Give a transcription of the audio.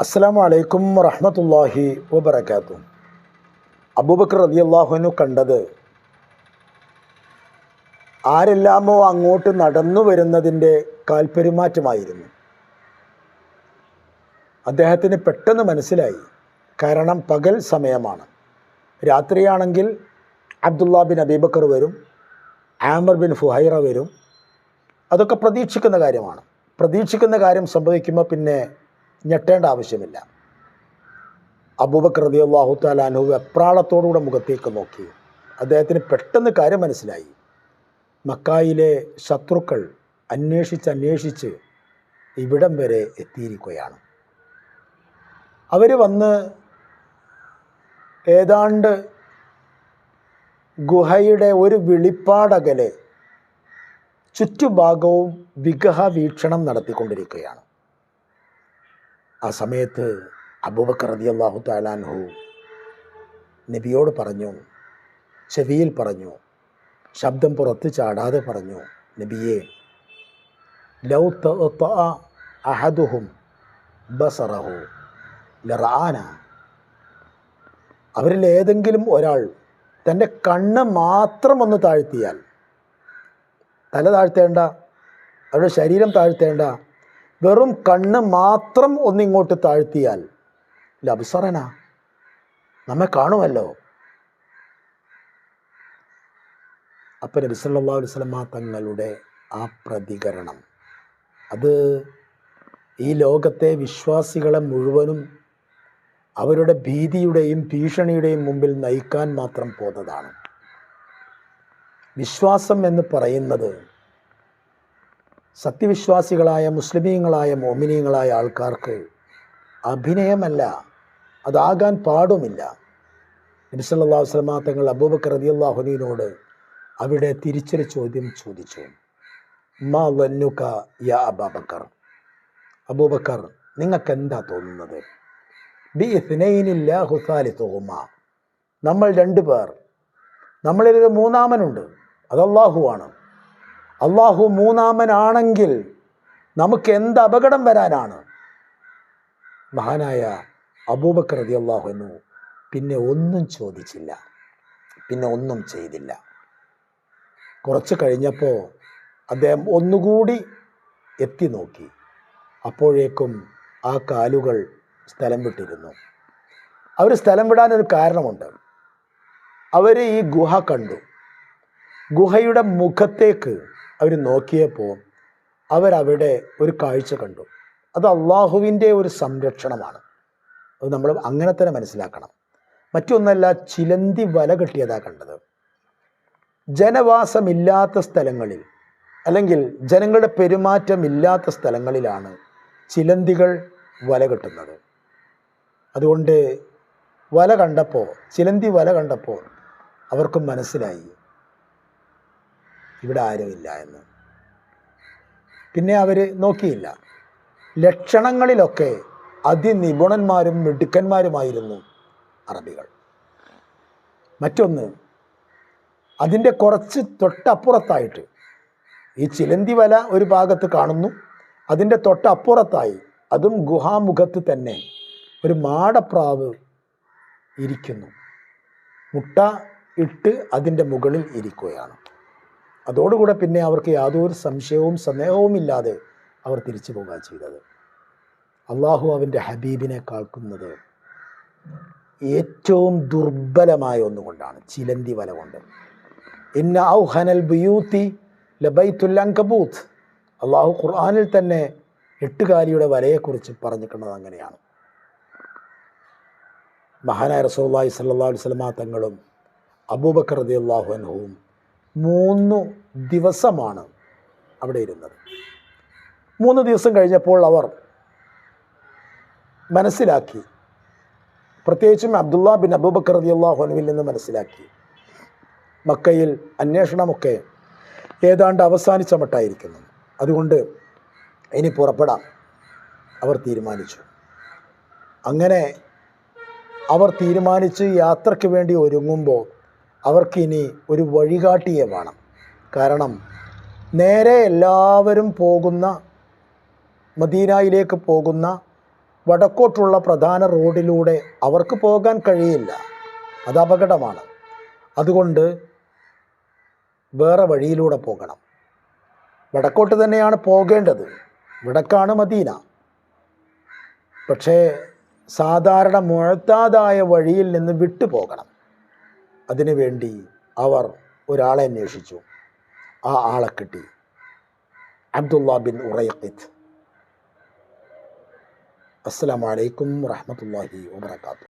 അസ്സലാമു അലൈക്കും വറഹമത്തല്ലാഹി വബർക്കാത്തു അബൂബക്കർ റളിയല്ലാഹുവിനു കണ്ടത് ആരെല്ലാമോ അങ്ങോട്ട് നടന്നു വരുന്നതിന്റെ കാൽപ്പെരുമാറ്റമായിരുന്നു അദ്ദേഹത്തിന് പെട്ടെന്ന് മനസ്സിലായി. കാരണം പകൽ സമയമാണ്. രാത്രിയാണെങ്കിൽ അബ്ദുള്ള ബിൻ അബീബക്കർ വരും ആമർ ബിൻ ഫുഹൈറ വരും. അതൊക്കെ പ്രതീക്ഷിക്കുന്ന കാര്യമാണ്. പ്രതീക്ഷിക്കുന്ന കാര്യം സംഭവിക്കുമ്പോൾ പിന്നെ ഞെട്ടേണ്ട ആവശ്യമില്ല. അബൂബക്കർ റതി അള്ളാഹു താലാനു എപ്രാളത്തോടുകൂടെ മുഖത്തേക്ക് നോക്കി. അദ്ദേഹത്തിന് പെട്ടെന്ന് കാര്യം മനസ്സിലായി. മക്കായിലെ ശത്രുക്കൾ അന്വേഷിച്ച് അന്വേഷിച്ച് ഇവിടം വരെ എത്തിയിരിക്കുകയാണ്. അവർ വന്ന് ഏതാണ്ട് ഗുഹയുടെ ഒരു വിളിപ്പാടകലെ ചുറ്റുഭാഗവും വിഗ്രഹ വീക്ഷണം നടത്തിക്കൊണ്ടിരിക്കുകയാണ്. ആ സമയത്ത് അബൂബക്കർ റതി അള്ളാഹു താലാൻഹു നബിയോട് പറഞ്ഞു ചെവിയിൽ പറഞ്ഞു ശബ്ദം പുറത്ത് ചാടാതെ പറഞ്ഞു നബിയെ ലൗ അഹദുഹും ബസറഹു ലറാന. അവരിൽ ഏതെങ്കിലും ഒരാൾ തന്റെ കണ്ണ് മാത്രം ഒന്ന് താഴ്ത്തിയാൽ തല താഴ്ത്തേണ്ട അവരുടെ ശരീരം താഴ്ത്തേണ്ട വെറും കണ്ണ് മാത്രം ഒന്നിങ്ങോട്ട് താഴ്ത്തിയാൽ ലബ്സറന നമ്മെ കാണുമല്ലോ. അപ്പം നബി സല്ലല്ലാഹു അലൈഹി വസല്ലമ തങ്ങളുടെ ആ പ്രതികരണം. അത് ഈ ലോകത്തെ വിശ്വാസികളെ മുഴുവനും അവരുടെ ഭീതിയുടെയും ഭീഷണിയുടെയും മുമ്പിൽ നയിക്കാൻ മാത്രം പോന്നതാണ്. വിശ്വാസം എന്ന് പറയുന്നത് സത്യവിശ്വാസികളായ മുസ്ലിമീങ്ങളായ മോമിനീങ്ങളായ ആൾക്കാർക്ക് അഭിനയമല്ല അതാകാൻ പാടുമില്ല. നബിസല്ലാ വസ്ലമാ തങ്ങൾ അബൂബക്കർ റതിയല്ലാഹുനീനോട് അവിടെ തിരിച്ചൊരു ചോദ്യം ചോദിച്ചു. മാ വന്നുക യാ അബാബക്കർ? അബൂബക്കർ നിങ്ങൾക്ക് എന്താ തോന്നുന്നത്? ബി ഹുസാലി തോമ നമ്മൾ രണ്ടു പേർ നമ്മളിലൊരു മൂന്നാമനുണ്ട് അത് അള്ളാഹുവാണ് അള്ളാഹു മൂന്നാമനാണെങ്കിൽ നമുക്ക് എന്ത് അപകടം വരാനാണ്? മഹാനായ അബൂബക്കർ അതി അള്ളാഹുനു പിന്നെ ഒന്നും ചോദിച്ചില്ല. പിന്നെ ഒന്നും ചെയ്തില്ല. കുറച്ച് കഴിഞ്ഞപ്പോൾ അദ്ദേഹം ഒന്നുകൂടി എത്തി നോക്കി. അപ്പോഴേക്കും ആ കാലുകൾ സ്ഥലം വിട്ടിരുന്നു. അവർ സ്ഥലം വിടാനൊരു കാരണമുണ്ട്. അവർ ഈ ഗുഹ കണ്ടു. ഗുഹയുടെ മുഖത്തേക്ക് അവർ നോക്കിയപ്പോൾ അവരവിടെ ഒരു കാഴ്ച കണ്ടു. അത് അള്ളാഹുവിന്റെ ഒരു സംരക്ഷണമാണ്. അത് നമ്മൾ അങ്ങനെ തന്നെ മനസ്സിലാക്കണം. മറ്റൊന്നല്ല ചിലന്തി വല കെട്ടിയതാണ് കണ്ടത്. ജനവാസമില്ലാത്ത സ്ഥലങ്ങളിൽ അല്ലെങ്കിൽ ജനങ്ങളുടെ പെരുമാറ്റമില്ലാത്ത സ്ഥലങ്ങളിലാണ് ചിലന്തികൾ വല കെട്ടുന്നത്. അതുകൊണ്ട് വല കണ്ടപ്പോൾ ചിലന്തി വല കണ്ടപ്പോൾ അവർക്കും മനസ്സിലായി. ഇവിടെ ആരുമില്ല എന്ന്. പിന്നെ അവർ നോക്കിയില്ല. ലക്ഷണങ്ങളിലൊക്കെ അതിനിപുണന്മാരും മിടുക്കന്മാരുമായിരുന്നു അറബികൾ. മറ്റൊന്ന് അതിന്റെ കുറച്ച് തൊട്ടപ്പുറത്തായിട്ട് ഈ ചിലന്തി വല ഒരു ഭാഗത്ത് കാണുന്നു. അതിന്റെ തൊട്ടപ്പുറത്തായി അതും ഗുഹാമുഖത്ത് തന്നെ ഒരു മാടപ്രാവ് ഇരിക്കുന്നു. മുട്ട ഇട്ട് അതിന്റെ മുകളിൽ ഇരിക്കുകയാണ്. അതോടുകൂടെ പിന്നെ അവർക്ക് യാതൊരു സംശയവും സന്ദേഹവും ഇല്ലാതെ അവർ തിരിച്ചു പോകുക ചെയ്തത്. അള്ളാഹു അവന്റെ ഹബീബിനെ കാൾക്കുന്നത് ഏറ്റവും ദുർബലമായ ഒന്നുകൊണ്ടാണ് ചിലന്തി വല കൊണ്ട്. ഇന്ന അള്ളാഹു ഖുർആാനിൽ തന്നെ എട്ടുകാലിയുടെ വലയെക്കുറിച്ച് പറഞ്ഞിട്ടുള്ളത് അങ്ങനെയാണ്. മഹാനായ റസോള്ളി സല്ലാ വസ്ലമ തങ്ങളും അബൂബക്കർ റതി അള്ളാഹു അൻഹുവും മൂന്ന് ദിവസമാണ് അവിടെ ഇരുന്നത്. മൂന്ന് ദിവസം കഴിഞ്ഞപ്പോൾ അവർ മനസ്സിലാക്കി. പ്രത്യേകിച്ചും അബ്ദുള്ള ബിൻ അബൂബക്കർ റതി അള്ളാഹുനുവിൽ നിന്ന് മനസ്സിലാക്കി. മക്കയിൽ അന്വേഷണമൊക്കെ ഏതാണ്ട് അവസാനിച്ച മട്ടായിരിക്കുന്നു. അതുകൊണ്ട് ഇനി പുറപ്പെടാം. അവർ തീരുമാനിച്ചു. അങ്ങനെ അവർ തീരുമാനിച്ച് യാത്രയ്ക്ക് വേണ്ടി ഒരുങ്ങുമ്പോൾ അവർക്കിനി ഒരു വഴികാട്ടിയെ വേണം. കാരണം നേരെ എല്ലാവരും പോകുന്ന മദീനയിലേക്ക് പോകുന്ന വടക്കോട്ടുള്ള പ്രധാന റോഡിലൂടെ അവർക്ക് പോകാൻ കഴിയില്ല. അത് അപകടമാണ്. അതുകൊണ്ട് വേറെ വഴിയിലൂടെ പോകണം. വടക്കോട്ട് തന്നെയാണ് പോകേണ്ടത്. വടക്കാണ് മദീന. പക്ഷേ സാധാരണ മുഴത്താതായ വഴിയിൽ നിന്ന് വിട്ടു പോകണം അതിനുവേണ്ടി അവർ ഒരാളെ അന്വേഷിച്ചു. ആ ആളെ കിട്ടി. അബ്ദുള്ള ബിൻ ഉറയഖിത്ത് അസ്സാം വലൈക്കും വാഹമത്തല്ലാഹി വബറകാതുഹു.